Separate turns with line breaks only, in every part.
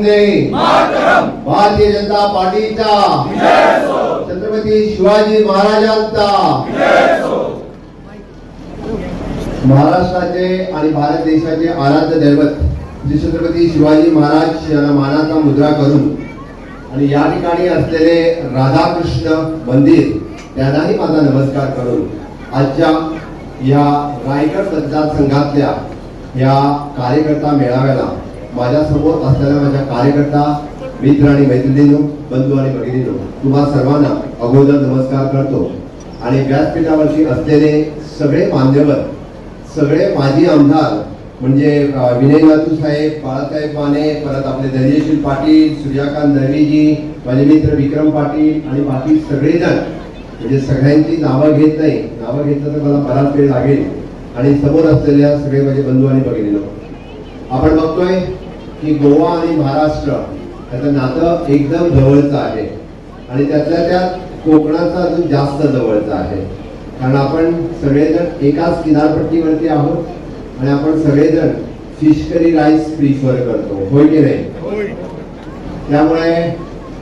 वंदे भारतीय जनता पार्टीचा। छत्रपती शिवाजी महाराजांचा। महाराष्ट्राचे आणि भारत देशाचे आराध्य दैवत श्री छत्रपती शिवाजी महाराज यांना मानाचा मुद्रा करून आणि या ठिकाणी असलेले राधाकृष्ण मंदिर त्यांनाही माझा नमस्कार करून आजच्या या रायगड मतदारसंघातल्या या कार्यकर्ता मेळाव्याला माझ्यासमोर असलेल्या माझ्या कार्यकर्ता मित्र आणि मैत्रिणीनो बंधू आणि भगिनीनो तुम्हा सर्वांना अगोदर नमस्कार करतो. आणि व्यासपीठावरती असलेले सगळे मान्यवर सगळे माजी आमदार म्हणजे विनय नातू साहेब बाळासाहेब माने परत आपले धैर्यशील पाटील सूर्यकांत दळवीजी माझे मित्र विक्रम पाटील आणि बाकी सगळेजण म्हणजे सगळ्यांची नावं घेत नाही. नावं घेतलं तर मला बराच वेळ लागेल. आणि समोर असलेल्या सगळे माझे बंधू आणि भगिनीनो आपण बघतोय की गोवा आणि महाराष्ट्र याचं नातं एकदम जवळचं आहे. आणि त्यातल्या त्यात कोकणाचं अजून जास्त जवळचं आहे. कारण आपण सगळेजण एकाच किनारपट्टीवरती आहोत आणि आपण सगळेजण फिश करी राईस प्रिफर करतो. होय की नाही? त्यामुळे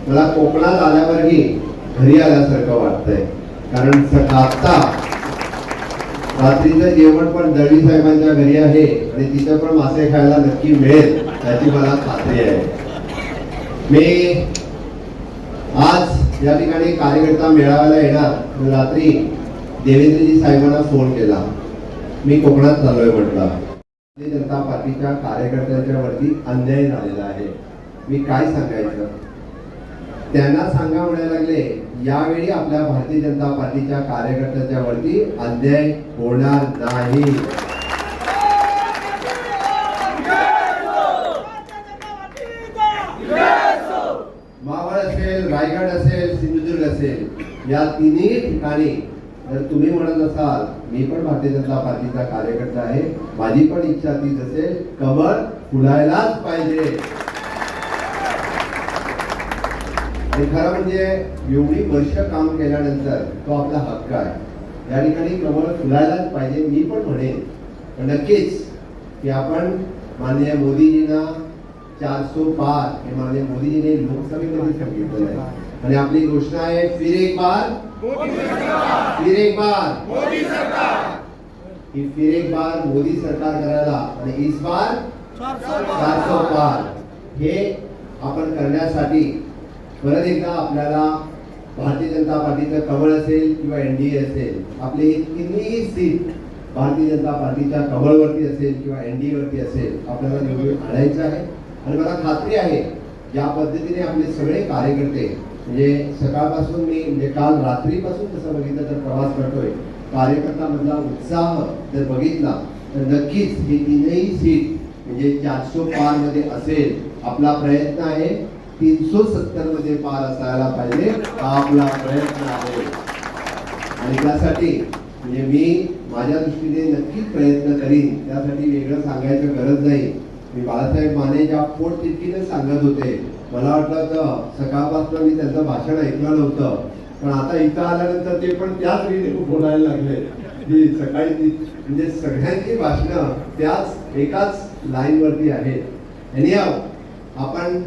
मला कोकणात आल्यावरही घरी आल्यासारखं वाटतंय. कारण स- आता रात्रीचं जेवण पण दळवी साहेबांच्या घरी आहे आणि तिथं पण मासे खायला नक्की मिळेल याची मला खात्री आहे. मी आज या ठिकाणी कार्यकर्ता मेळाव्याला येणार रात्री देवेंद्रजी साहेबांना फोन केला. मी कोकणात चाललोय म्हटलं. भारतीय जनता पार्टीच्या कार्यकर्त्यांच्या वरती अन्याय झालेला आहे. मी काय सांगायचं? त्यांना सांगा म्हणायला लागले यावेळी आपल्या भारतीय जनता पार्टीच्या कार्यकर्त्याच्या वरती अन्याय होणार नाही. मावळ असेल रायगड असेल सिंधुदुर्ग असेल या तिन्ही ठिकाणी जर तुम्ही म्हणत असाल मी पण भारतीय जनता पार्टीचा कार्यकर्ता आहे. माझी पण इच्छा तीच असेल कमर फुलायलाच पाहिजे. आणि खरं म्हणजे एवढी वर्ष काम केल्यानंतर तो आपला हक्क आहे. या ठिकाणी कमळ फुलायलाच पाहिजे मी पण म्हणेन. पण नक्कीच की आपण माननीय मोदीजींना चारसो पार हे माननीय मोदीजीने लोकसभेमध्ये सांगितलेलं आहे. आणि आपली घोषणा आहे फिर एक बार. फिर एक बार. ही फिर एक बार मोदी सरकार करायला आणि इस बार चारसो पार. हे आपण करण्यासाठी परत एकदा आपल्याला भारतीय जनता पार्टीचं कमळ असेल किंवा एन डी ए असेल आपली तिन्ही सीट भारतीय जनता पार्टीच्या कमळवरती असेल किंवा एन डी एवरती असेल आपल्याला निवडून आणायचं आहे. आणि मला खात्री आहे ज्या पद्धतीने आपले सगळे कार्यकर्ते म्हणजे सकाळपासून मी म्हणजे काल रात्रीपासून जसं बघितलं तर प्रवास करतोय कार्यकर्त्यामधला उत्साह जर बघितला तर नक्कीच ही तीनही सीट म्हणजे चारशे पारमध्ये असेल आपला प्रयत्न आहे. तीनशे सत्तरमध्ये पार असायला पाहिजे हा आपला प्रयत्न आहे. आणि त्यासाठी म्हणजे मी माझ्या दृष्टीने नक्कीच प्रयत्न करीन. त्यासाठी वेगळं सांगायचं गरज नाही. मी बाळासाहेब माने ज्या पोट तितकीने सांगत होते मला वाटलं तर सकाळपासून मी त्यांचं भाषण ऐकलं नव्हतं. पण आता इथं आल्यानंतर ते पण त्याच रीतीने बोलायला लागले. की सकाळी म्हणजे सगळ्यांची भाषणं त्याच एकाच लाईनवरती आहेत. आणि आपण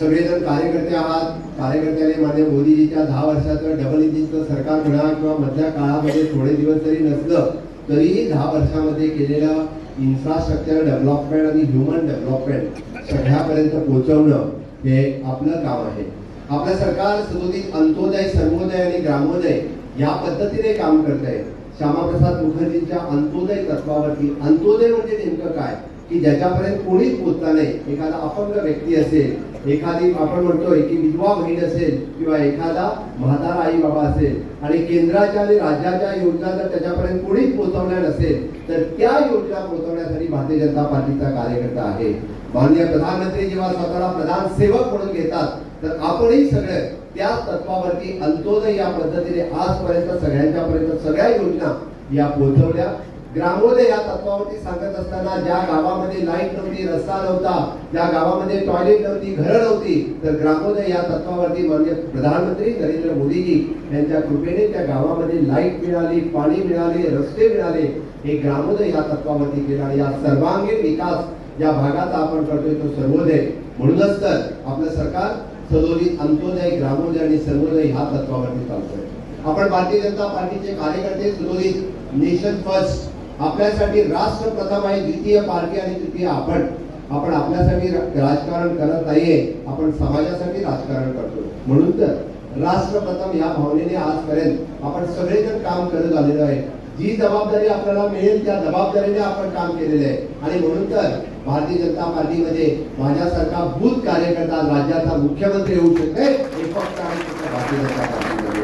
सगळेजण कार्यकर्ते आहात कार्यकर्त्याने माझ्या मोदीजीच्या दहा वर्षाचं डबल इंजिनचं सरकार म्हणा किंवा मधल्या काळामध्ये थोडे दिवस जरी नसलं तरीही दहा वर्षामध्ये केलेलं इन्फ्रास्ट्रक्चर डेव्हलपमेंट आणि ह्युमन डेव्हलपमेंट सगळ्यापर्यंत पोहोचवणं हे आपलं काम आहे. आपलं सरकार सदोदित अंत्योदय सर्वोदय आणि ग्रामोदय या पद्धतीने काम करत आहे श्यामाप्रसाद मुखर्जींच्या अंत्योदय तत्वावरती अंत्योदय म्हणजे नेमकं काय? की ज्याच्यापर्यंत कोणीच पोचला नाही एखादा अपंग व्यक्ती असेल एखादी आपण म्हणतोय की विधवा बहीण असेल किंवा एखादा म्हातारा आई बाबा असेल आणि केंद्राच्या आणि राज्याच्या योजना जर त्याच्यापर्यंत कोणीच पोहोचवल्या नसेल तर त्या योजना पोहोचवण्यासाठी भारतीय जनता पार्टीचा कार्यकर्ता आहे. माननीय प्रधानमंत्री जेव्हा स्वतःला प्रधान सेवक म्हणून घेतात तर आपणही सगळे त्या तत्वावरती अंत्योदय या पद्धतीने आजपर्यंत सगळ्यांच्या पर्यंत सगळ्या योजना या पोहोचवल्या ग्रामोदय या तत्वावरती सांगत असताना ज्या गावामध्ये लाइट नव्हती रस्ता नव्हता ज्या गावामध्ये टॉयलेट नव्हती घरं नव्हती तर ग्रामोदय या तत्वावरती म्हणजे प्रधानमंत्री नरेंद्र मोदीजी यांच्या कृपेने त्या गावामध्ये लाइट मिळाली पाणी मिळाले रस्ते मिळाले. हे ग्रामोदय या तत्वावरती केला या सर्वांगीण विकास या भागाचा आपण करतोय तो सर्वोदय. म्हणूनच तर आपलं सरकार सदोरी अंत्योदय ग्रामोदय आणि सर्वोदय ह्या तत्वावरती चालतोय. आपण भारतीय जनता पार्टीचे कार्यकर्ते सुरळीत नेशन फर्स्ट. आपल्यासाठी राष्ट्र प्रथम आहे द्वितीय पार्टी आणि तृतीय आपण. आपण आपल्यासाठी राजकारण करत नाहीये आपण समाजासाठी राजकारण करतो. म्हणून तर राष्ट्र प्रथम या भावनेने आजपर्यंत आपण सगळेजण काम करत आलेलो आहे. जी जबाबदारी आपल्याला मिळेल त्या जबाबदारीने आपण काम केलेले आहे. आणि म्हणून तर भारतीय जनता पार्टीमध्ये माझ्यासारखा भूत कार्यकर्ता राज्याचा मुख्यमंत्री होऊ शकते. हे फक्त आणि फक्त भारतीय जनता पार्टीमध्ये.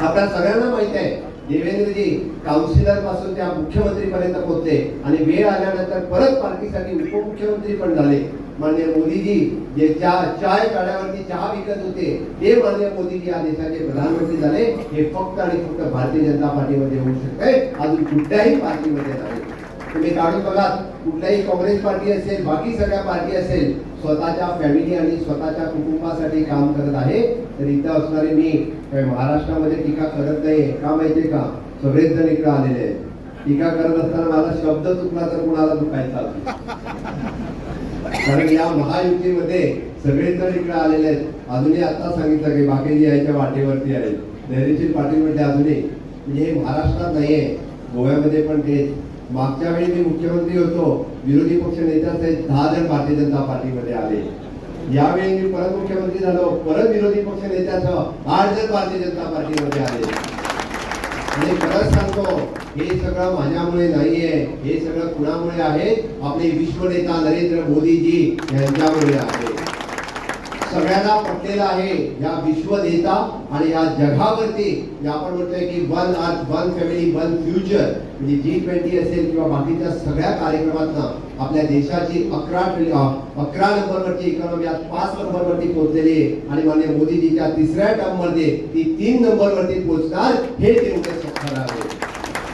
आपल्या सगळ्यांना माहीत आहे. देवेंद्रजी काउन्सिलरपासून त्या मुख्यमंत्रीपर्यंत पोहोचले आणि वेळ आल्यानंतर परत पार्टीसाठी उपमुख्यमंत्री पण झाले. माननीय मोदीजी जे चहा चाय गाड्यावरती चहा विकत होते ते माननीय मोदीजी या देशाचे प्रधानमंत्री झाले. हे फक्त आणि फक्त भारतीय जनता पार्टीमध्ये होऊ शकते. अजून कुठल्याही पार्टीमध्ये नाही. तुम्ही काढून बघा कुठल्याही काँग्रेस पार्टी असेल बाकी सगळ्या पार्टी असेल स्वतःच्या फॅमिली आणि स्वतःच्या कुटुंबासाठी काम करत आहे. तर इथं असणारे मी महाराष्ट्रामध्ये टीका करत नाही का माहितीये का? सगळेच जण इकडे आलेले आहेत. टीका करत असताना माझा शब्द चुकला तर कुणाला दुखायचा कारण या महायुतीमध्ये सगळेच जण इकडे आलेले आहेत. अजूनही आता सांगितलं की बाकीजी यायच्या वाटेवरती आहेत. धैर्यशील पाटील म्हणजे अजूनही. म्हणजे हे महाराष्ट्रात नाहीये. गोव्यामध्ये पण तेच. मागच्या वेळी मी मुख्यमंत्री होतो. विरोधी पक्ष नेत्यासहित दहा जण भारतीय जनता पार्टीमध्ये आले. यावेळी मी परत मुख्यमंत्री झालो परत विरोधी पक्ष नेत्यासह भारतीय भारतीय जनता पार्टीमध्ये आले. आणि परत सांगतो हे सगळं माझ्यामुळे नाहीये हे सगळं कुणामुळे आहे? आपले विश्व नेता नरेंद्र मोदीजी यांच्यामुळे आहे. सगळ्यांना पटलेलं आहे या विश्व नेता आणि या जगावरती आपण म्हणतोय की one earth one family one future म्हणजे जी ट्वेंटी असेल किंवा बाकीच्या सगळ्या कार्यक्रमातनं आपल्या देशाची अकरा अकरा नंबरवरची इकॉनॉमी आज पाच नंबरवरती पोहोचलेली आहे. आणि माननीय मोदीजीच्या तिसऱ्या टर्ममध्ये ती तीन नंबरवरती पोहोचणार हे आहे.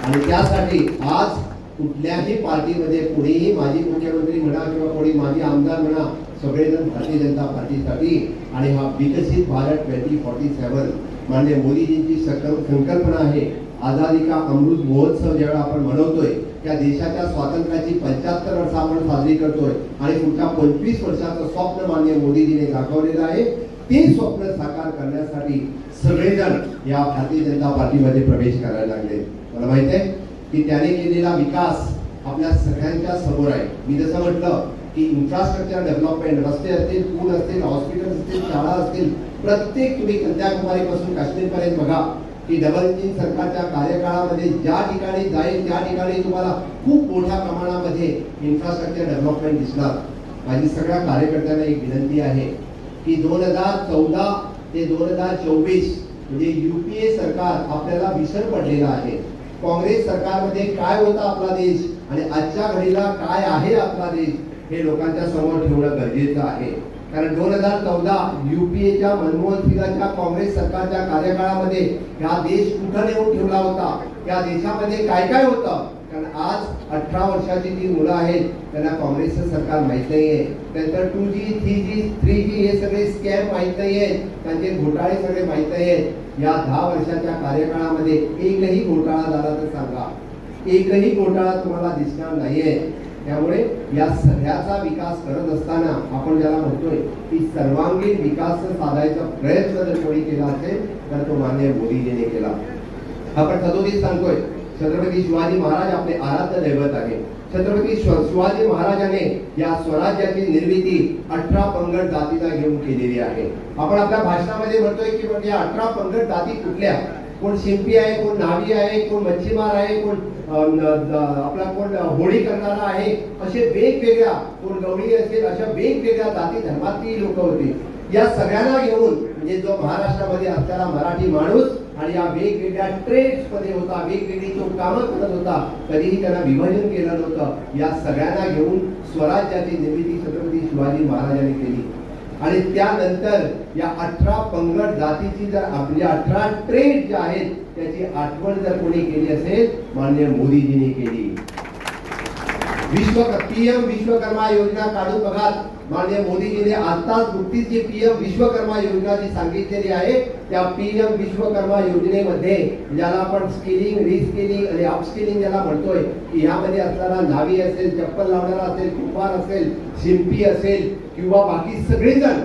आणि त्यासाठी आज कुठल्याही पार्टीमध्ये कुणीही माजी मुख्यमंत्री म्हणा किंवा कोणी माजी आमदार म्हणा सगळेजण भारतीय जनता पार्टीसाठी आणि हा विकसित भारत ट्वेंटी फॉर्टी सेव्हन म्हणजे मोदीजींची सकल- संकल्पना आहे. आझादी का अमृत महोत्सव ज्यावेळेला आपण मनवतोय त्या देशाच्या स्वातंत्र्याची पंच्याहत्तर वर्ष आपण साजरी करतोय आणि पुढच्या पंचवीस वर्षाचं स्वप्न मान्य मोदीजीने दाखवलेलं आहे. ते स्वप्न साकार करण्यासाठी सगळेजण या भारतीय जनता पार्टीमध्ये प्रवेश करायला लागले. मला माहीत आहे की त्याने केलेला विकास आपल्या सगळ्यांच्या समोर आहे. मी जसं म्हटलं की इन्फ्रास्ट्रक्चर डेव्हलपमेंट रस्ते असतील पूल असतील हॉस्पिटल असतील शाळा असतील प्रत्येक तुम्ही कन्याकुमारीपासून काश्मीरपर्यंत बघा की डबल इंजिन सरकारच्या कार्यकाळामध्ये ज्या ठिकाणी जाईल त्या ठिकाणी तुम्हाला खूप मोठ्या प्रमाणामध्ये इन्फ्रास्ट्रक्चर डेव्हलपमेंट दिसणार. माझी सगळ्या कार्यकर्त्यांना एक विनंती आहे की दोन हजार चौदा ते दोन हजार चोवीस म्हणजे युपीए सरकार आपल्याला विसर पडलेलं आहे. काँग्रेस सरकारमध्ये काय होता आपला देश? आणि आजच्या घडीला काय आहे आपला देश? हे लोकांच्या समोर ठेवणं गरजेचं आहे. कारण दोन हजार चौदा युपीएच्या मनमोहन सिंगाच्या काँग्रेस सरकारच्या कार्यकाळामध्ये हा देश कुठं नेऊन ठेवला होता? या देशामध्ये काय काय होतं? कारण आज अठरा वर्षाची जी मुलं आहेत त्यांना काँग्रेसचं सरकार माहितही आहे नंतर two G three G three G हे सगळे स्कॅम माहीत आहेत त्यांचे घोटाळे सगळे माहीत आहेत या दहा वर्षाच्या कार्यकाळामध्ये एकही घोटाळा झाला तर सांगा. एकही घोटाळा तुम्हाला दिसणार नाहीये. त्यामुळे या सगळ्याचा विकास करत असताना आपण ज्याला म्हणतोय की सर्वांगीण विकास साधायचा प्रयत्न जर कोणी केला असेल तर तो मान्य मोदीजीने केला. आपण सदोदित सांगतोय छत्रपती शिवाजी महाराज आपले आराध्य दैवत आहे छत्रपती शिवाजी महाराजाने या स्वराज्याची निर्मिती अठरा पंगड जातीला घेऊन केलेली आहे. आपण आपल्या भाषणामध्ये म्हणतोय की म्हणजे अठरा पंगड जाती कुठल्या? कोण शिंपी आहे कोण नावी आहे कोण मच्छीमार आहे कोण आपला कोण होळी करणारा आहे असे वेगवेगळ्या कोण गवळी असेल अशा वेगवेगळ्या जाती धर्मातली लोक होती. या सगळ्यांना घेऊन म्हणजे जो महाराष्ट्रामध्ये असणारा मराठी माणूस आणि या वेगवेगळ्या ट्रेड्समध्ये होता वेगवेगळी जो कामं करत होता कधीही त्यांना विभाजन केलं नव्हतं. या सगळ्यांना घेऊन स्वराज्याची निर्मिती छत्रपती शिवाजी महाराजांनी केली. आणि त्यानंतर या अठरा पंगड जातीची जर आपली अठरा ट्रेड ज्या आहेत त्याची आठवण जर कोणी केली असेल मान्य मोदीजींनी केली. विश्व पीएम विश्वकर्मा योजना काढून बघा. माननीय मोदीजीने आताच नुकतीच जी पीएम विश्वकर्मा योजना जी सांगितलेली आहे त्या पीएम विश्वकर्मा योजनेमध्ये ज्याला आपण स्किलिंग रिस्किलिंग आणि अपस्किलिंग ज्याला म्हणतोय की ह्यामध्ये असणारा नावी असेल चप्पल लावणारा असेल कुंभार असेल शिंपी असेल किंवा बाकी सगळेजण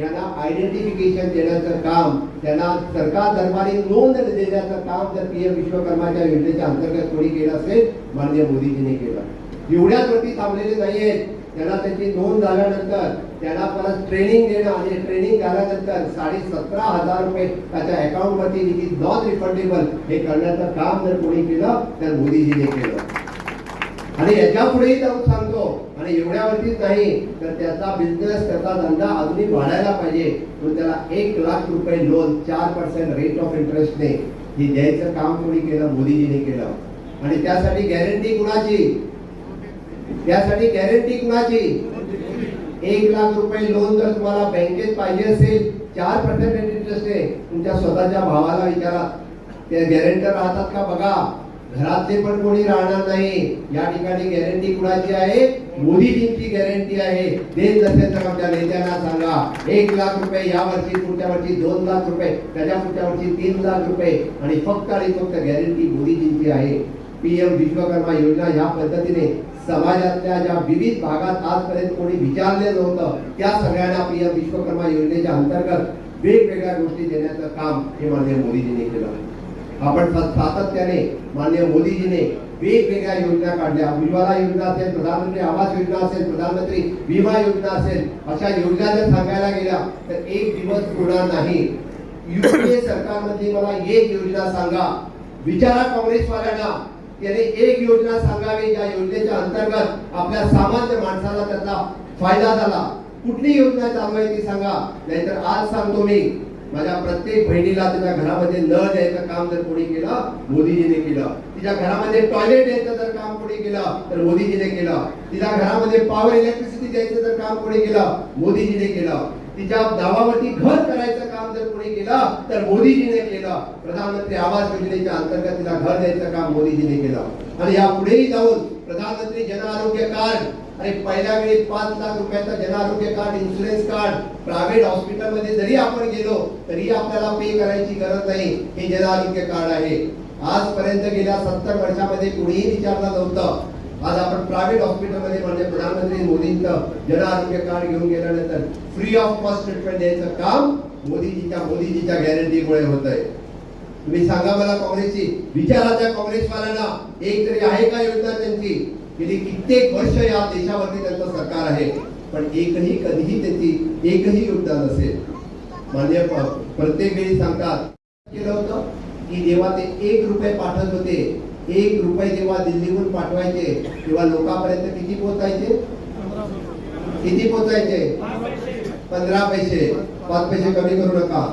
यांना आयडेंटिफिकेशन देण्याचं काम त्यांना सरकार दरबारी नोंद देण्याचं काम जर पीएम विश्वकर्माच्या योजनेच्या अंतर्गत कोणी केलं असेल माननीय मोदीजीने केलं. एवढ्याच वरती थांबलेले नाहीयेत त्यांना त्याची नोंद झाल्यानंतर त्यांना परत ट्रेनिंग देणं आणि ट्रेनिंग झाल्यानंतर साडे सतरा हजार रुपये त्याच्या अकाउंट वरती नॉन रिफंडेबल हे करण्याचं काम जर कोणी केलं तर मोदीजीने केलं. आणि याच्या पुढेही जाऊन सांगतो आणि एवढ्यावरतीच नाही तर त्याचा बिझनेस त्याचा धंदा अजूनही वाढायला पाहिजे. म्हणून त्याला एक लाख रुपये लोन चार पर्सेंट रेट ऑफ इंटरेस्टने हे द्यायचं काम कोणी केलं? मोदीजीने केलं. आणि त्यासाठी गॅरंटी कुणाची? त्यासाठी गॅरंटी कुणाची? एक लाख रुपये लोन जर तुम्हाला बँकेत पाहिजे असेल चार पर्सेंट इंटरेस्ट आहे तुमच्या स्वतःच्या भावाला विचारा. ते गॅरेंटर राहतात का? बघा. घरातले पण कोणी राहणार नाही. या ठिकाणी गॅरंटी कुणाची आहे? मोदीजींची गॅरंटी आहे. ते तर आमच्या नेत्यांना सांगा. एक लाख रुपये या वर्षी पुढच्या वर्षी दोन लाख रुपये त्याच्या पुढच्या वर्षी तीन लाख रुपये. आणि फक्त आणि फक्त गॅरंटी मोदीजींची आहे. पीएम विश्वकर्मा योजना या पद्धतीने समाजातल्या ज्या विविध भागात आजपर्यंत कोणी विचारले नव्हतं त्या सगळ्यांना पीएम विश्वकर्मा योजनेच्या अंतर्गत वेगवेगळ्या गोष्टी देण्याचं काम हे माननीय मोदीजींनी केलं. आपण सातत्याने माननीय मोदीजीने वेगवेगळ्या योजना काढल्या. उज्ज्वला योजना असेल प्रधानमंत्री आवास योजना असेल प्रधानमंत्री विमा योजना असेल अशा योजना जर सांगायला गेल्या तर एक दिवस होणार नाही. युपीए सरकारमध्ये मला एक योजना सांगा. विचारा काँग्रेसवाल्यांना. त्याने एक योजना सांगावी ज्या योजनेच्या अंतर्गत आपल्या सामान्य माणसाला त्याचा फायदा झाला. कुठली योजना चालू आहे ती सांगा. नाहीतर आज सांगतो मी. माझ्या प्रत्येक बहिणीला तिच्या घरामध्ये नळ द्यायचं काम जर कोणी केलं मोदीजीने केलं. तिच्या घरामध्ये टॉयलेट द्यायचं जर काम कोणी केलं तर मोदीजीने केलं. तिच्या घरामध्ये पॉवर इलेक्ट्रिसिटी द्यायचं जर काम कोणी केलं मोदीजीने केलं. तिच्या गावावरती घर करायचं काम जर कोणी केलं तर मोदीजीने केलं. प्रधानमंत्री आवास योजनेच्या अंतर्गत तिला घर द्यायचं काम मोदीजीने केलं. आणि या पुढेही जाऊन प्रधानमंत्री जन आरोग्य कार्ड आणि पहिल्या वेळी पाच लाख रुपयाचा Jan Arogya card insurance card private हॉस्पिटलमध्ये जरी आपण गेलो तरी आपल्याला पे करायची गरज नाही. हे जन आरोग्य कार्ड आहे. आजपर्यंत गेल्या सत्तर वर्षामध्ये कुणीही विचारलं नव्हतं. आज आपण प्रायव्हेट हॉस्पिटलमध्ये म्हणजे प्रधानमंत्री मोदींचं जन आरोग्य कार्ड घेऊन गेल्यानंतर फ्री ऑफ कॉस्ट ट्रीटमेंट द्यायचं काम मोदीजीच्या मोदीजीच्या गॅरंटीमुळे होत आहे तुम्ही सांगा मला काँग्रेसची विचारा त्या काँग्रेसवाल्यांना. एक तरी आहे का योजना त्यांची? गेली कित्येक वर्ष या देशावरती त्यांचं सरकार आहे पण एकही कधीही त्याची एकही योगदान असेल मान्य प्रत्येक वेळी सांगतात केलं होतं की जेव्हा ते एक रुपये पाठवत होते एक रुपये जेव्हा दिल्लीहून पाठवायचे तेव्हा लोकांपर्यंत किती पोहोचायचे? किती पोहोचायचे? पंधरा पैसे. पाच पैसे कमी करू नका.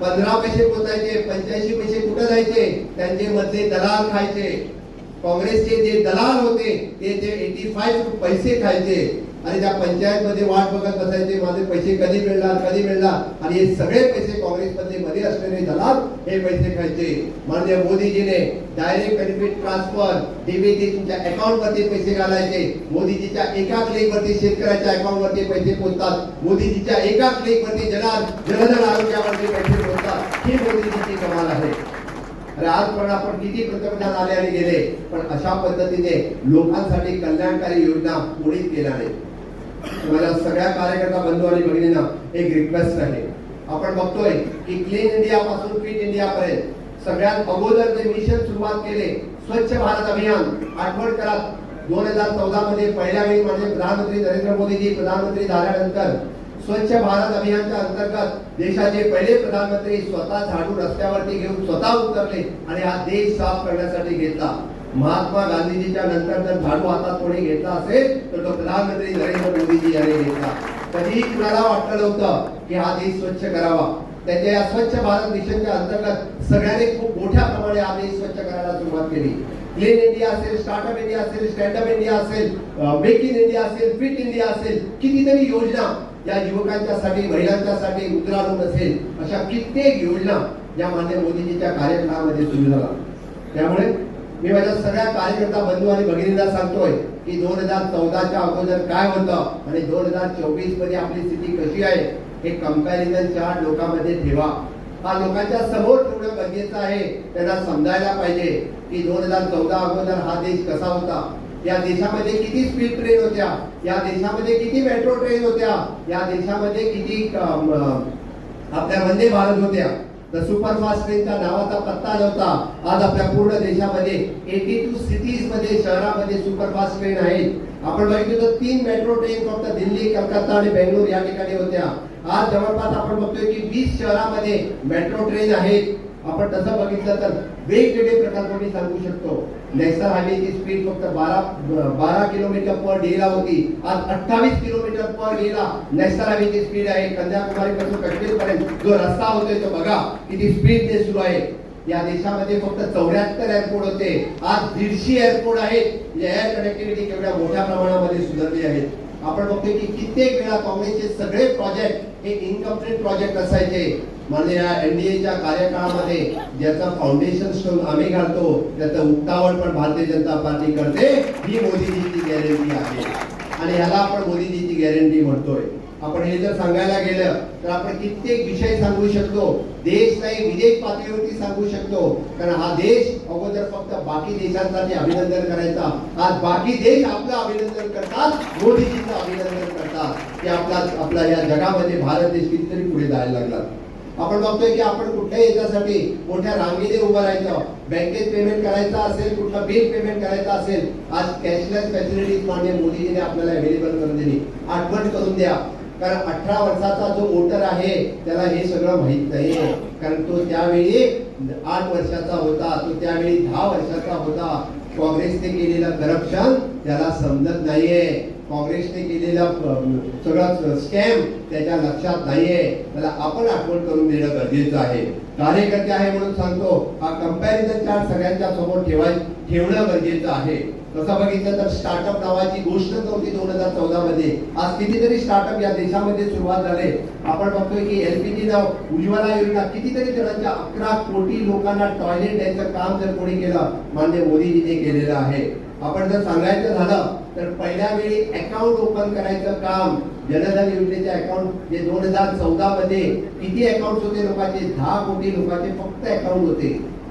पंधरा पैसे पोचायचे पंच्याऐंशी पैसे कुठं जायचे? त्यांचे मधले दलाल खायचे. काँग्रेसचे जे दलाल होते ते जे एटी फाईव्ह पैसे खायचे. आणि त्या पंचायत मध्ये वाट बघत बसायचे माझे पैसे कधी मिळणार कधी मिळणार? आणि हे सगळे पैसे काँग्रेसमध्ये मध्ये असलेले दलाल हे पैसे खायचे. माननीय मोदीजीने डायरेक्ट बेनिफिट ट्रान्सफर डीबीटी तुमच्या अकाउंट वरती पैसे घालायचे. मोदीजीच्या एका क्लिक वरती शेतकऱ्याच्या अकाउंट वरती पैसे पोहोचतात मोदीजीच्या एका क्लिक वरती जना जनधन आरोग्यावरती पैसे पोहोचतात ही मोदीजीची कमाल आहे. अरे आज पण आपण किती पंतप्रधान आले आणि गेले पण अशा पद्धतीने लोकांसाठी कल्याणकारी योजना कोणीच केल्या नाही माझ्या सगळ्या कार्यकर्ता बंधू आणि भगिनींना एक रिक्वेस्ट आहे. आपण बघतोय की क्लीन इंडिया पासून फिट इंडिया पर्यंत सगळ्यात अगोदर जे मिशन सुरुवात केले स्वच्छ भारत अभियान आठवण करा. दोन हजार चौदा मध्ये पहिल्या वेळी म्हणजे प्रधानमंत्री नरेंद्र मोदीजी प्रधानमंत्री झाल्यानंतर स्वच्छ भारत अभियानच्या अंतर्गत देशाचे पहिले प्रधानमंत्री स्वतः झाडू रस्त्यावरती घेऊन स्वतः उतरले आणि हा देश साफ करण्यासाठी घेतला. महात्मा गांधीजीच्या नंतर जर झाडू हातात कोणी घेतला असेल तर तो प्रधानमंत्री नरेंद्र मोदीजी यांनी घेतला. कधी कुणाला वाटलं नव्हतं की हा देश स्वच्छ करावा. त्याच्या या स्वच्छ भारत मिशनच्या अंतर्गत सगळ्यांनी खूप मोठ्या प्रमाणे हा देश स्वच्छ करायला सुरुवात केली. क्लीन इंडिया असेल स्टार्टअप इंडिया असेल स्टँडअप इंडिया असेल मेक इन इंडिया असेल फिट इंडिया असेल कितीतरी योजना या युवकांच्यासाठी महिलांच्यासाठी मुद्रा नसेल असेल अशा कित्येक योजना या मान्य मोदीजीच्या कार्यक्रमामध्ये सुरू झाला त्यामुळे मी माझ्या सगळ्या कार्यकर्ता बंधू आणि भगिनींना सांगतोय की दोन हजार चौदाच्या अगोदर काय होतं आणि दोन हजार चोवीसमध्ये आपली स्थिती कशी आहे हे कंपॅरिझन चार लोकांमध्ये ठेवा. हा लोकांच्या समोर ठेवणं गरजेचं आहे. त्यांना समजायला पाहिजे की दोन हजार चौदा अगोदर हा देश कसा होता या देशामध्ये किती स्पीड ट्रेन होत्या? या देशामध्ये किती मेट्रो ट्रेन होत्या? या देशामध्ये किती आपल्या वंदे भारत होत्या? तर सुपरफास्ट ट्रेनचा नावाचा पत्ता नव्हता. आज आपल्या पूर्ण देशामध्ये एटी टू सिटीजमध्ये शहरामध्ये सुपरफास्ट ट्रेन आहेत. आपण बघितलं तर तीन मेट्रो ट्रेन फक्त दिल्ली कलकत्ता आणि बेंगलोर या ठिकाणी होत्या. आज जवळपास आपण बघतोय की वीस शहरामध्ये मेट्रो ट्रेन आहेत. आपण तसं बघितलं तर वेगवेगळे प्रकल्प मी सांगू शकतो. नॅशनल हायवेची स्पीड फक्त बारा बारा किलोमीटर पर डे ला होती. आज अठ्ठावीस किलोमीटर पर डे ला नॅशनल हायवेची स्पीड आहे. कन्याकुमारी पासून काश्मीर पर्यंत जो रस्ता होतोय तो बघा किती स्पीडने सुरू आहे. या देशामध्ये फक्त चौऱ्याहत्तर एअरपोर्ट होते. आज दीडशे एअरपोर्ट आहेत. एअर कनेक्टिव्हिटी केवढ्या मोठ्या प्रमाणामध्ये सुधारली आहेत. आपण बघतोय की कित्येक वेळा काँग्रेसचे सगळे प्रोजेक्ट हे इनकम्प्लीट प्रोजेक्ट असायचे. म्हणजे या एनडीएच्या कार्यकाळामध्ये ज्याचा फाउंडेशन स्टोन आम्ही घालतो त्याचं उक्तावण पण भारतीय जनता पार्टी करते. ही मोदीजीची गॅरंटी आहे. आणि ह्याला आपण मोदीजीची गॅरंटी म्हणतोय. आपण हे जर सांगायला गेलं तर आपण कित्येक विषय सांगू शकतो. देश नाही विदेश पातळीवरती सांगू शकतो. कारण हा देश अगोदर फक्त बाकी देशांसाठी अभिनंदन करायचा. आज बाकी देश आपलं अभिनंदन करतात मोदीजीचं अभिनंदन करतात. की आपला आपला या जगामध्ये भारत देश कितीतरी पुढे जायला लागला. आपण बघतोय की आपण कुठल्याही याच्यासाठी मोठ्या रांगेने उभं राहायचं. बँकेत पेमेंट करायचं असेल कुठलं बिल पेमेंट करायचं असेल आज कॅशलेस फॅसिलिटीज मान्य मोदीजीने आपल्याला अवेलेबल करून दिली. आठवण करून द्या. कारण अठरा वर्षाचा जो वोटर आहे त्याला हे सगळं माहीत नाहीये कारण तो त्यावेळी आठ वर्षाचा होता तो त्यावेळी दहा वर्षाचा होता. काँग्रेसने केलेलं करप्शन त्याला समजत नाहीये. काँग्रेसने केलेला सगळा स्कॅम त्याच्या लक्षात नाहीये. त्याला आपण आठवण करून देणं गरजेचं आहे. कार्यकर्ते आहे म्हणून सांगतो हा कंपॅरिझन चार्ट सगळ्यांच्या समोर ठेवाय ठेवणं गरजेचं आहे. तसं बघितलं तर स्टार्टअप नावाची गोष्ट होती दोन हजार चौदा मध्ये आज कितीतरी स्टार्टअप या देशामध्ये सुरुवात झाले. आपण बघतोय की एलपीजी नाव उज्ज्वला योजना कितीतरी जणांच्या अकरा कोटी लोकांना टॉयलेट द्यायचं काम जर कोणी केलं मान्य मोदीजीने केलेलं आहे. आपण जर सांगायचं झालं तर पहिल्या वेळी अकाउंट ओपन करायचं काम जनधन योजनेचे अकाउंट जे दोन हजार चौदा मध्ये किती अकाउंट होते लोकांचे? दहा कोटी लोकांचे फक्त अकाउंट होते.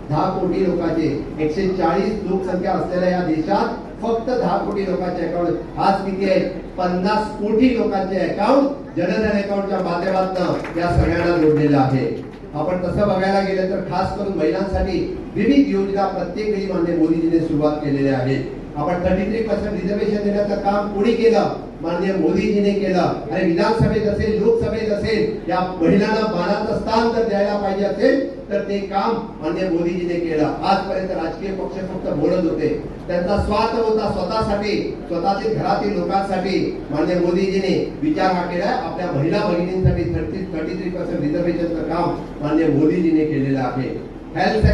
दहा कोटी लोकांचे. एकशे चाळीस लोकसंख्या असलेल्या या देशात फक्त दहा कोटी लोकांचे अकाउंट आज किती आहेत पन्नास कोटी लोकांचे अकाउंट जनधन अकाउंटच्या माध्यमातून या सगळ्यांना जोडलेलं आहे. आपण तसं बघायला गेलं तर खास करून महिलांसाठी विविध योजना प्रत्येक वेळी मान्य मोदीजीने सुरुवात केलेल्या आहेत आपण थर्टी थ्री पर्सेंट रिझर्वेशन देण्याचं काम कोणी केलं? माननीय मोदीजीने केलं. आणि विधानसभेत असेल लोकसभेत असेल या महिलांना मानाचं स्थान जर द्यायला पाहिजे असेल तर ते काम माननीय मोदीजीने केलं. आजपर्यंत राजकीय पक्ष फक्त बोलत होते. त्यांचा स्वार्थ होता स्वतःसाठी स्वतःतील घरातील लोकांसाठी. माननीय मोदीजीने विचार हा केला आपल्या महिला भगिनींसाठी थर्टी थर्टी थ्री पर्सेंट रिझर्वेशनचं काम माननीय मोदीजीने केलेलं आहे. हेल्थ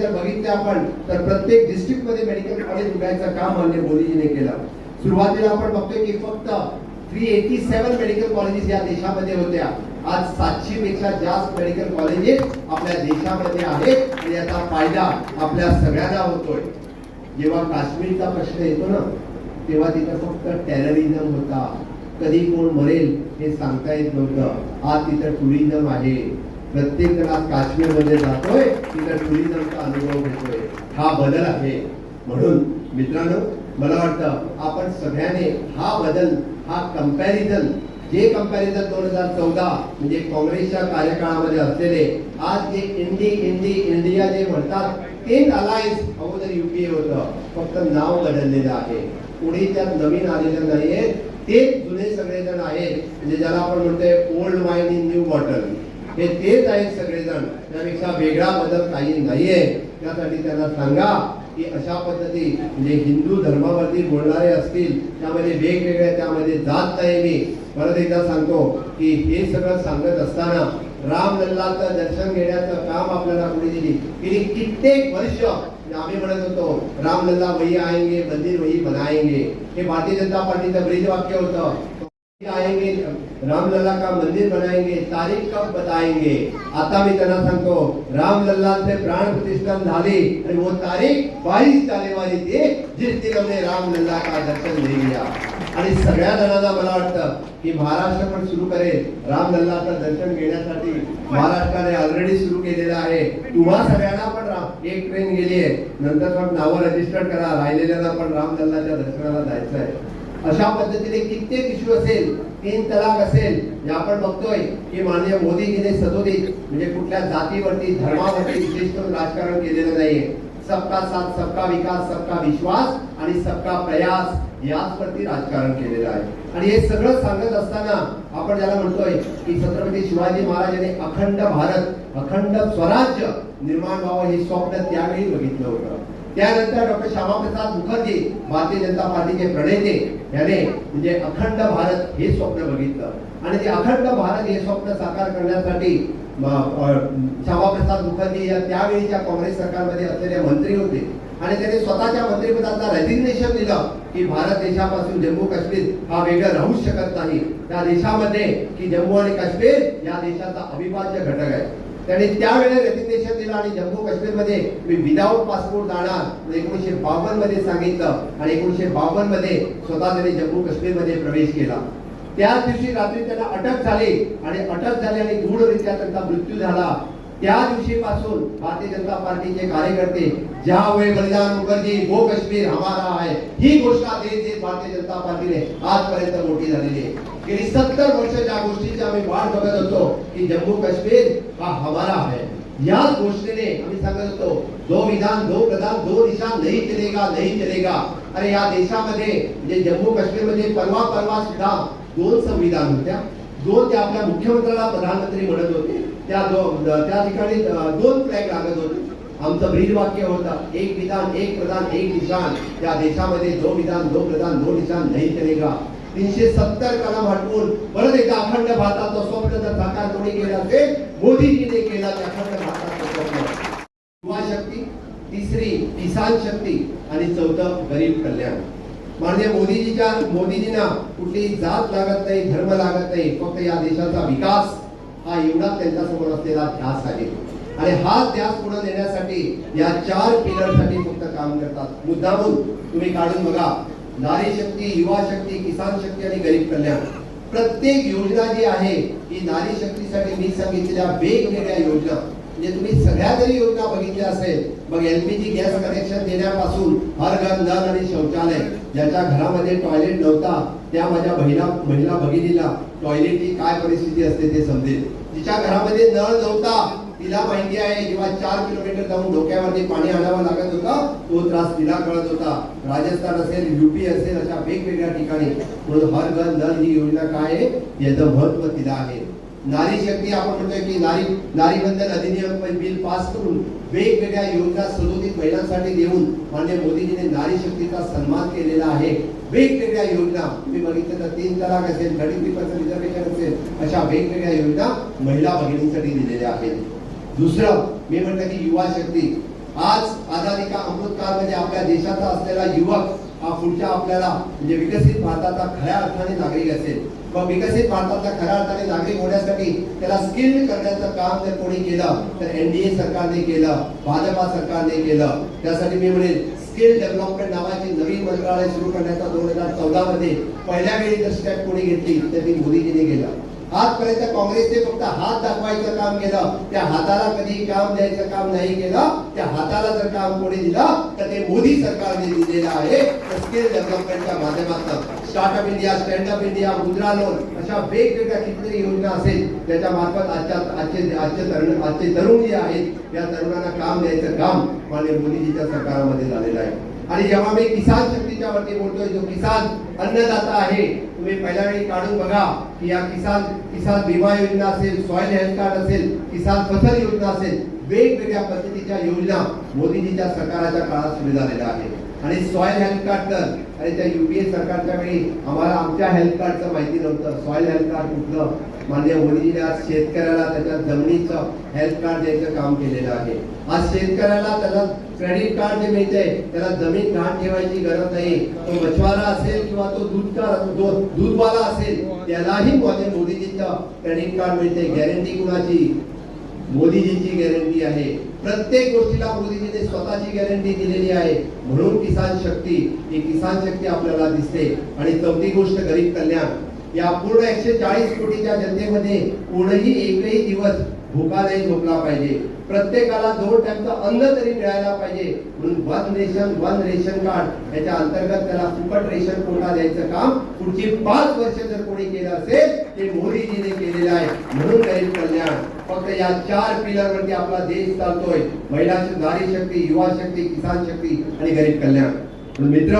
जर बघितले आपण तर प्रत्येक डिस्ट्रिक्टमध्ये मेडिकल कॉलेज उघडायचं काम मान्य मोदीजीने केलं. सुरुवातीला आपण बघतोय की फक्त three eighty seven medical colleges या देशामध्ये होत्या. आज सातशे पेक्षा जास्त मेडिकल कॉलेजेस आपल्या देशामध्ये आहेत आणि याचा फायदा आपल्या सगळ्यांना होतोय. जेव्हा काश्मीरचा प्रश्न येतो ना तेव्हा तिथं फक्त टेररिझम होता. कधी कोण मरेल हे सांगता येत नव्हतं. आज तिथं टुरिझम आहे. प्रत्येक आज काश्मीरमध्ये जातोय, तिथं टुरिझमचा अनुभव घेतोय. हा बदल आहे. म्हणून वाटतं आपण सगळ्याने हा बदल, हा कंपॅरिझन जे कंपॅरिझन दोन हज़ार चौदा म्हणजे काँग्रेसच्या कार्यकाळामध्ये असलेले, आज जे इंडी इंडी, इंडिया जे म्हणतात ते अगोदर युपीए नाव त्यात नवीन आलेलं जुने सगळेजण ज्याला आपण म्हणतोय old wine in new bottle हे तेच आहेत सगळेजण. त्यापेक्षा वेगळा बदल काही नाहीये. त्यासाठी त्यांना सांगा की अशा पद्धती म्हणजे हिंदू धर्मावरती बोलणारे असतील त्यामध्ये वेगवेगळ्या त्यामध्ये जात नाही मी. परत एकदा सांगतो की हे सगळं सांगत असताना रामलल्लाचं दर्शन घेण्याचं काम आपल्याला कोणी दिली? गेली कित्येक वर्ष म्हणजे आम्ही म्हणत होतो रामलल्ला वही आएंगे मंदिर वही बनाएंगे. हे भारतीय जनता पार्टीचं ब्रिज वाक्य होतं. आएंगे रामलला का मंदिर बनाएंगे तारीख कब बताएंगे? आता मी त्यांना सांगतो रामलल्लाचे प्राण प्रतिष्ठान झाले आणि वो तारीख बाईस जानेवारी ते जिस दिन हमने रामलल्ला का दर्शन ले लिया। आणि सगळ्या जणांना मला वाटतं की महाराष्ट्र पण सुरू करेल रामलल्लाचं दर्शन घेण्यासाठी. महाराष्ट्राने ऑलरेडी सुरू केलेलं आहे. तुम्हा सगळ्यांना पण एक ट्रेन गेली आहे. नंतर पण नावं रजिस्टर करा राहिलेल्यांना पण रामलल्लाच्या दर्शनाला जायचं आहे अशा पद्धतीने कित्येक इश्यू असेल तीन तलाक असेल हे आपण बघतोय की माननीय मोदीजीने सदोदित म्हणजे कुठल्या जातीवरती धर्मावरती विशेष करून राजकारण केलेलं नाहीये. सबका साथ सबका विकास सबका विश्वास आणि सबका प्रयास याचवरती राजकारण केलेलं आहे. आणि हे सगळं सांगत असताना आपण ज्याला म्हणतोय की छत्रपती शिवाजी महाराजांनी अखंड भारत अखंड स्वराज्य निर्माण व्हावं हे स्वप्न त्यावेळी बघितलं होतं. त्यानंतर डॉक्टर श्यामाप्रसाद मुखर्जी भारतीय जनता पार्टीचे प्रणेते याने म्हणजे अखंड भारत हे स्वप्न बघितलं. आणि ते अखंड भारत हे स्वप्न साकार करण्यासाठी श्यामाप्रसाद मुखर्जी या त्यावेळीच्या काँग्रेस सरकारमध्ये असलेले मंत्री होते आणि त्यांनी स्वतःच्या मंत्रिपदाचा रेझिग्नेशन दिलं की भारत देशापासून जम्मू काश्मीर हा वेगळं राहू शकत नाही. त्या देशामध्ये की जम्मू आणि काश्मीर या देशाचा अविभाज्य घटक आहे. त्याने त्यावेळेला रेजिग्नेशन दिलं आणि जम्मू काश्मीरमध्ये मी विदाऊट पासपोर्ट जाणार म्हणजे एकोणीसशे बावन्नमध्ये सांगितलं आणि एकोणीसशे बावन्नमध्ये स्वतः त्याने जम्मू काश्मीरमध्ये प्रवेश केला. त्याच दिवशी रात्री त्यांना अटक झाली आणि अटक झाली आणि गूढरित्या त्यांचा मृत्यू झाला. त्या दिवशीपासून भारतीय जनता पार्टीचे कार्यकर्ते ज्या वेळ बलिदान मुखर्जी वो काश्मीर हमारा आहे ही घोषणा देत देत भारतीय जनता पार्टीने आजपर्यंत मोठी झालेली आहे. गेली सत्तर वर्ष ज्या गोष्टीची आम्ही वाट बघत होतो की जम्मू काश्मीर हा हमारा है याच घोषणेने आम्ही सांगत होतो दो विधान दो प्रधान दो निशान नाही चलेगा नाही चलेगा. अरे या देशामध्ये म्हणजे जम्मू काश्मीरमध्ये परवा परवा सुद्धा दोन संविधान होत्या. दोन ते आपल्या मुख्यमंत्र्याला प्रधानमंत्री म्हणत होते त्या दो त्या ठिकाणी दोन फ्लॅग लागत होते. आमचं ब्रीद वाक्य होतं एक विधान एक प्रधान एक निशान. त्या देशामध्ये दो विधान दो प्रधान दो निशान नाही चलेगा. तीनशे सत्तर कलम हटवून परत एकदा अखंड भारताचं स्वप्न जर साकार कोणी केलं असेल मोदीजीने केला ते अखंड भारताचं स्वप्न. युवा शक्ती तिसरी किसान शक्ती आणि चौथं गरीब कल्याण. माननीय मोदीजीच्या मोदीजींना कुठली जात लागत नाही धर्म लागत नाही फक्त या देशाचा विकास हा एवढा त्यांच्यासमोर असलेला ध्यास आहे. आणि हा ध्यास पुढे नेण्यासाठी या चार पिलरसाठी फक्त काम करतात. मुद्दामून तुम्ही काढून बघा नारी शक्ती युवा शक्ती किसान शक्ती आणि गरीब कल्याण. प्रत्येक योजना जी आहे ही नारी शक्तीसाठी मी सांगितलेल्या वेगवेगळ्या योजना. म्हणजे तुम्ही सगळ्या जरी योजना बघितल्या असेल मग एलपीजी गॅस कनेक्शन देण्यापासून हर घर नल आणि शौचालय ज्याच्या घरामध्ये टॉयलेट नव्हता त्या माझ्या बहिणा महिला भगिनीला टॉयलेटची काय परिस्थिती असते ते समजेल. तिच्या घरामध्ये नळ नव्हता तिला माहिती आहे जेव्हा चार किलोमीटर जाऊन डोक्यावरती पाणी आणावं लागत होतं तो त्रास तिला कळत होता. राजस्थान असेल युपी असेल अशा वेगवेगळ्या ठिकाणी. म्हणून हर घर नल ही योजना काय आहे? याचं महत्त्व तिला आहे. नारी शक्ती आपण म्हणतोय की नारी नारी बंधन अधिनियम बिल पास करून वेगवेगळ्या योजना सदोदित महिलांसाठी देऊन माननीय मोदीजीने नारी शक्तीचा सन्मान केलेला आहे. वेगवेगळ्या योजना तुम्ही बघितलं तर तीन तलाक असेल थर्टी थ्री पर्सेंट रिझर्वेशन असेल अशा वेगवेगळ्या योजना महिला भगिनींसाठी दिलेल्या आहेत. दुसरं मी म्हणतो की युवा शक्ती. आज आझादी का अमृत म्हणजे आपल्या देशाचा असलेला युवक हा पुढच्या आपल्याला म्हणजे विकसित भारताचा खऱ्या अर्थाने नागरिक असेल. व विकसित भारताचा खऱ्या अर्थाने नागरिक होण्यासाठी त्याला स्किल्ड करण्याचं काम जर कोणी केलं तर एनडीए सरकारने केलं भाजपा सरकारने केलं. त्यासाठी मी म्हणेन स्किल डेव्हलपमेंट नावाची नवीन मंत्रालय सुरू करण्याचा दोन हजार चौदा मध्ये पहिल्या वेळी जर स्टेप कोणी घेतली तर ती मोदीजीने केलं. आजपर्यंत काँग्रेसने फक्त हात दाखवायचं काम केलं त्या हाताला कधी काम द्यायचं काम नाही केलं त्या हाताला जर काम कोणी दिलं तर ते मोदी सरकारने दिलेलं आहे. स्किल डेव्हलपमेंटच्या माध्यमातून. Startup India standup India Mudra loan अशा वेगवेगळ्या कितीतरी योजना असेल त्याच्या मार्फत आजच्या आजचे आजचे तरुण आजचे तरुण जे आहेत या तरुणांना काम द्यायचं काम माननीय मोदीजीच्या सरकारमध्ये झालेलं आहे. आणि जेव्हा मी किसान शक्तीच्या वरती बोलतोय जो किसान अन्नदाता आहे तुम्ही पहिल्या वेळी काढून बघा की या किसान किसान विमा योजना असेल सॉइल हेल्थ कार्ड असेल किसान फसल योजना असेल वेगवेगळ्या पद्धतीच्या योजना मोदीजीच्या सरकाराच्या काळात सुरू झालेल्या आहेत. आणि सॉइल हेल्थ कार्ड तर आणि त्या युपीए सरकारच्या वेळी आम्हाला आमच्या हेल्थ कार्डचं माहिती नव्हतं. सॉइल हेल्थ कार्ड कुठलं? माननीय मोदीजीने आज शेतकऱ्याला त्याच्या जमिनीचं हेल्थ कार्ड द्यायचं काम केलेलं आहे. आज शेतकऱ्याला त्याला क्रेडिट कार्ड जे मिळते त्याला जमीन घाण ठेवायची गरज नाही. तो मछवारा असेल किंवा तो दूधकार दूधवाला असेल त्यालाही माझे मोदीजीचं क्रेडिट कार्ड मिळते गॅरंटी कुणाची? मोदीजींची गॅरंटी आहे. प्रत्येक गोष्टीला मोदीजीने स्वतःची गॅरंटी दिलेली आहे. म्हणून किसान शक्ती ही किसान शक्ती आपल्याला दिसते. आणि चौथी गोष्ट गरीब कल्याण. या पूर्ण एकशे चाळीस कोटीच्या जनतेमध्ये कोणही एकही दिवस भूकादही नाही झोपला पाहिजे. प्रत्येकाला दोन टाइमचं अन्न तरी मिळायला पाहिजे. म्हणून one ration one ration card याच्या अंतर्गत त्याला फुकट रेशन कोटा द्यायचं काम पुढची पाच वर्ष जर कोणी केलं असेल ते मोदीजीने केलेलं आहे. म्हणून गरीब कल्याण फक्त या चार पिलर वरती आपला देश चालतोय. महिला नारी शक्ती युवा शक्ती किसान शक्ती आणि गरीब कल्याण. मित्र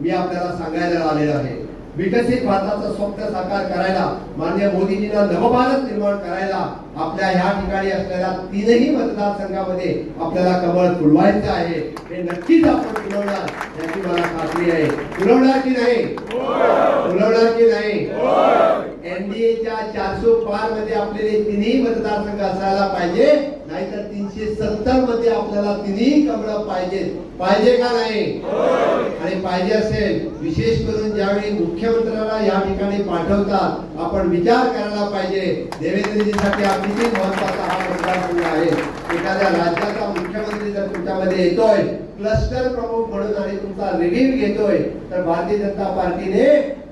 मी आपल्याला सांगायला आलेलं आहे. विकसित भारताचं स्वप्न साकार करायला माननीय मोदीजींना नवभारत निर्माण करायला आपल्या ह्या ठिकाणी असलेल्या तीनही मतदारसंघामध्ये आपल्याला कमळ फुलवायचं आहे. हे नक्कीच आपण फुलवणार याची मला खात्री आहे. फुलवणार की नाही? फुलवणार की नाही? एनडीएच्या चारशे पारमध्ये आपल्याला तिन्ही मतदारसंघ असायला पाहिजे. नाहीतर तीनशे सत्तरमध्ये आपल्याला तिन्ही कमळ पाहिजे पाहिजे का नाही? आणि पाहिजे असेल विशेष करून ज्यावेळी मुख्यमंत्र्याला या ठिकाणी पाठवतात आपण विचार करायला पाहिजे. देवेंद्रजीसाठी हा किती महत्त्वाचा हा मतदारसंघ आहे एखाद्या राज्याचा मुख्यमंत्री जर तुमच्यामध्ये येतोय क्लस्टर प्रमुख म्हणून आणि तुमचा रिव्ह्यू घेतोय तर भारतीय जनता पार्टीने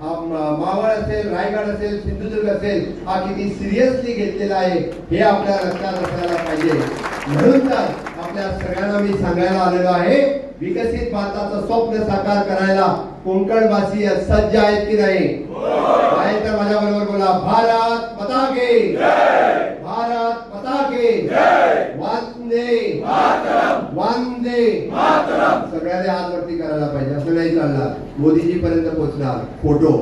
मावळ असेल रायगड असेल सिंधुदुर्ग असेल हा किती सिरियसली घेतलेला आहे हे आपल्या लक्षात असायला पाहिजे. म्हणून तर आपल्या सगळ्यांना मी सांगायला आलेलो आहे विकसित भारताचं स्वप्न साकार करायला कोकणवासी सज्ज आहेत की नाही? आहे तर माझ्या बरोबर बोला भारत पताके भारत पताके वंदे. सगळ्यांनी हात वरती करायला पाहिजे असं नाही चालणार. मोदीजी पर्यंत पोहोचणार. फोटो.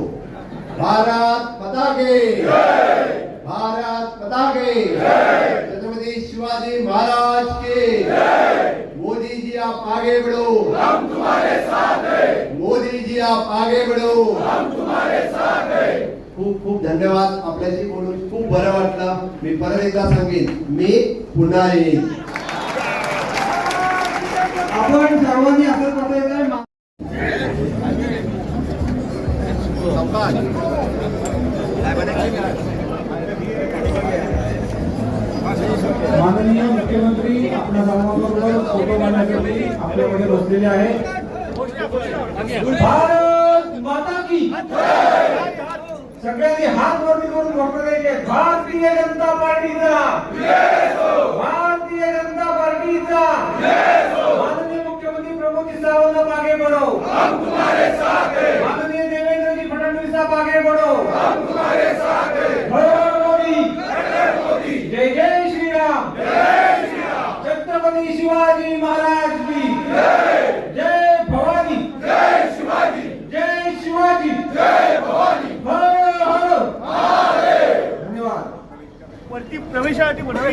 भारत माता के भारत माता के छत्रपति शिवाजी महाराज के. मोदी जी आप आगे बढ़ो. हम तुम्हारे साथ हैं. मोदी जी आप आगे बढ़ो. हम तुम्हारे साथ हैं. खूप खूप धन्यवाद. आपल्याशी बोलून खूप बरं वाटलं. मी परत एकदा सांगेन मी पुन्हा येईन.
आपण सर्वांनी असं माननीय मुख्यमंत्री आपल्या सर्वांबरोबर फ़ोटो काढण्यासाठी आपल्यामध्ये बसलेले आहे भारत माता की सगळ्यांनी हात वरती करून भारतीय जनता पार्टीचा भारतीय जनता पार्टीचा सावंत आप आगे बढ़ो हम तुम्हारे साथ हैं माननीय देवेंद्र जी फडणवीस आप आगे बढ़ो हम तुम्हारे साथ हैं मोदी. जय जय श्री राम जय श्री राम छत्रपति शिवाजी महाराज की. जय. भवानी. जय शिवाजी. जय शिवाजी. जय भवानी. हर हर. धन्यवाद.
वरती प्रवेशासाठी म्हणून